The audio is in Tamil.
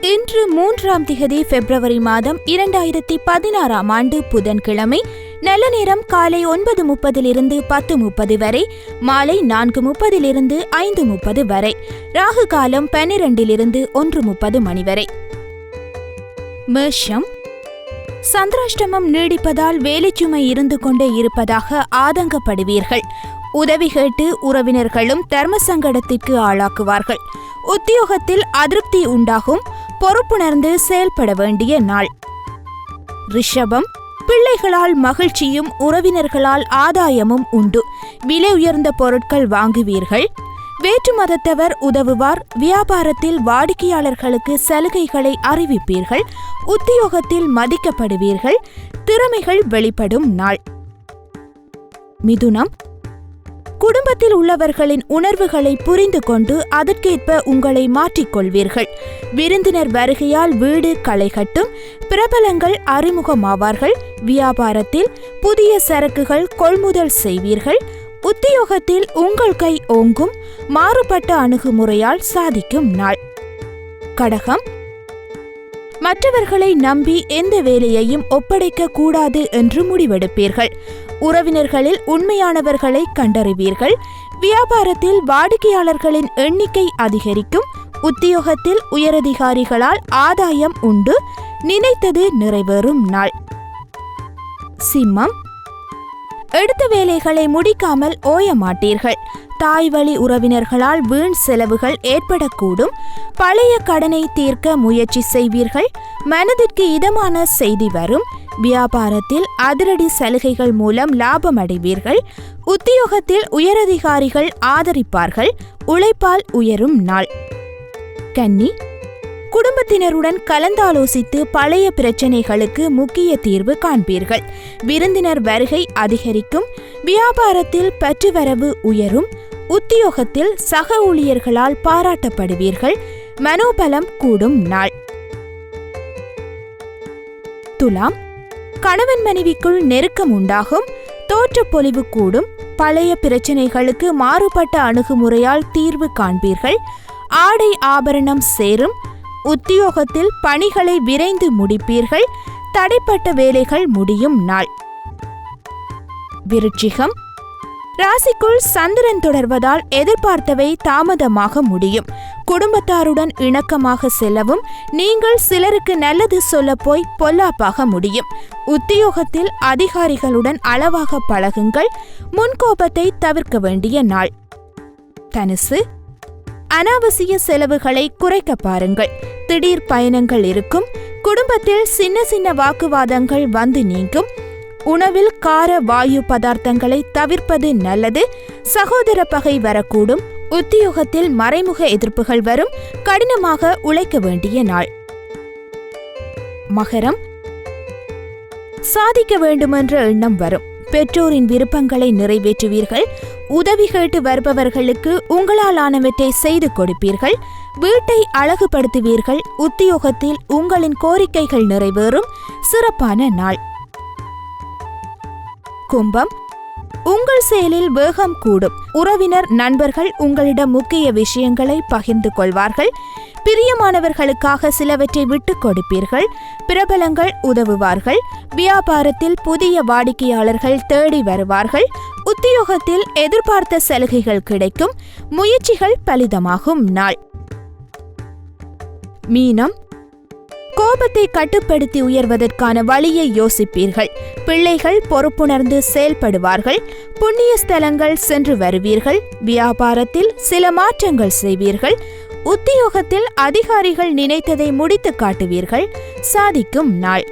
இன்று மூன்றாம் திகதி பிப்ரவரி மாதம் இரண்டாயிரத்தி பதினாறாம் ஆண்டு புதன்கிழமை நல்ல நேரம் காலை ஒன்பது முப்பதிலிருந்து பத்து முப்பது வரை மாலை நான்கு முப்பதிலிருந்து ஐந்து முப்பது வரை ராகு காலம் பன்னிரண்டிலிருந்து ஒன்று முப்பது மணி வரை. மேஷம். சந்திராஷ்டமம் நீடிப்பதால் வேலைச்சுமை இருந்து கொண்டே இருப்பதாக ஆதங்கப்படுவீர்கள். உதவி கேட்டு உறவினர்களும் தர்ம சங்கடத்திற்கு ஆளாக்குவார்கள். உத்தியோகத்தில் அதிருப்தி உண்டாகும். பொறுப்புணர்ந்து செயல்பட வேண்டிய நாள். ரிஷபம் பிள்ளைகளால் மகிழ்ச்சியும் உறவினர்களால் ஆதாயமும் உண்டு. விலை உயர்ந்த பொருட்கள் வாங்குவீர்கள். வேற்று மதத்தவர் உதவுவார். வியாபாரத்தில் வாடிக்கையாளர்களுக்கு சலுகைகளை அறிவிப்பீர்கள். உத்தியோகத்தில் மதிக்கப்படுவீர்கள். திறமைகள் வெளிப்படும் நாள். மிதுனம் குடும்பத்தில் உள்ளவர்களின் உணர்வுகளை புரிந்து கொண்டு அதற்கேற்ப உங்களை மாற்றிக்கொள்வீர்கள். விருந்தினர் வருகையால் வீடு களைகட்டும் பிரபலங்கள் அறிமுகமாவார்கள். வியாபாரத்தில் புதிய சரக்குகள் கொள்முதல் செய்வீர்கள். உத்தியோகத்தில் உங்கள் கை ஓங்கும் மாறுபட்ட அணுகுமுறையால் சாதிக்கும் நாள். கடகம். மற்றவர்களை நம்பி எந்த வேலையையும் ஒப்படைக்க கூடாது என்று முடிவெடுப்பீர்கள். உறவினர்களில் உண்மையானவர்களை கண்டறிவீர்கள். வியாபாரத்தில் வாடிக்கையாளர்களின் எண்ணிக்கை அதிகரிக்கும். உத்தியோகத்தில் உயரதிகாரிகளால் ஆதாயம் உண்டு. நினைத்தது நிறைவேறும் நாள். சிம்மம். எடுத்த வேலைகளை முடிக்காமல் ஓய மாட்டீர்கள் தாய் வழி உறவினர்களால் வீண் செலவுகள் ஏற்படக்கூடும். பழைய கடனை தீர்க்க முயற்சி செய்வீர்கள். மனதிற்கு இதமான செய்தி வரும். வியாபாரத்தில் அதிரடி சலுகைகள் மூலம் லாபம் அடைவீர்கள் உத்தியோகத்தில் உயரதிகாரிகள் ஆதரிப்பார்கள். உழைப்பால் உயரும் நாள். கன்னி குடும்பத்தினருடன் கலந்தாலோசித்து பழைய பிரச்சனைகளுக்கு முக்கிய தீர்வு காண்பீர்கள். விருந்தினர் வருகை அதிகரிக்கும். வியாபாரத்தில் பற்றுவரவு உயரும். உத்தியோகத்தில் சக ஊழியர்களால் பாராட்டப்படுவீர்கள். மனோபலம் கூடும் நாள். துலாம் கணவன் மனைவிக்குள் நெருக்கம் உண்டாகும் தோற்றப்பொலிவு கூடும் பழைய பிரச்சனைகளுக்கு மாறுபட்ட அணுகுமுறையால் தீர்வு காண்பீர்கள் ஆடை ஆபரணம் சேரும் உத்தியோகத்தில் பணிகளை விரைந்து முடிப்பீர்கள் தடைப்பட்ட வேலைகள் முடியும் நாள். விருட்சிகம் ராசிக்குள் சந்திரன் தொடர்வதால் எதிர்பார்த்தவை தாமதமாக முடியும். குடும்பத்தாருடன் இணக்கமாக செல்லவும் நீங்கள் சிலருக்கு நல்லது சொல்ல போய் பொல்லாப்பாக முடியும். உத்தியோகத்தில் அதிகாரிகளுடன் அளவாக பழகுங்கள். முன்கோபத்தை தவிர்க்க வேண்டிய நாள். தனுசு அனாவசிய செலவுகளை குறைக்க பாருங்கள். திடீர் பயணங்கள் இருக்கும். குடும்பத்தில் சின்ன சின்ன வாக்குவாதங்கள் வந்து நீங்கும். உணவில் கார வாயு பதார்த்தங்களை தவிர்ப்பது நல்லது. சகோதர பகை வரக்கூடும். உத்தியோகத்தில் மறைமுக எதிர்ப்புகள் வரும். கடினமாக உழைக்க வேண்டிய நாள். மகரம். சாதிக்க வேண்டுமென்ற எண்ணம் வரும். பெற்றோரின் விருப்பங்களை நிறைவேற்றுவீர்கள். உதவி கேட்டு வருபவர்களுக்கு உங்களால் ஆனவற்றை செய்து கொடுப்பீர்கள். வீட்டை அழகுபடுத்துவீர்கள். உத்தியோகத்தில் உங்களின் கோரிக்கைகள் நிறைவேறும். சிறப்பான நாள். கும்பம். உங்கள் செயலில் வேகம் கூடும். உறவினர் நண்பர்கள் உங்களிடம் முக்கிய விஷயங்களை பகிர்ந்து கொள்வார்கள். பிரியமானவர்களுக்காக சிலவற்றை விட்டுக் கொடுப்பீர்கள். பிரபலங்கள் உதவுவார்கள். வியாபாரத்தில் புதிய வாடிக்கையாளர்கள் தேடி வருவார்கள். உத்தியோகத்தில் எதிர்பார்த்த சலுகைகள் கிடைக்கும். முயற்சிகள் பலிதமாகும். நாள். மீனம் கோபத்தை கட்டுப்படுத்தி உயர்வதற்கான வழியை யோசிப்பீர்கள். பிள்ளைகள் பொறுப்புணர்ந்து செயல்படுவார்கள். புண்ணிய ஸ்தலங்கள் சென்று வருவீர்கள். வியாபாரத்தில் சில மாற்றங்கள் செய்வீர்கள். உத்தியோகத்தில் அதிகாரிகள் நினைத்ததை முடித்து காட்டுவீர்கள். சாதிக்கும் நாள்.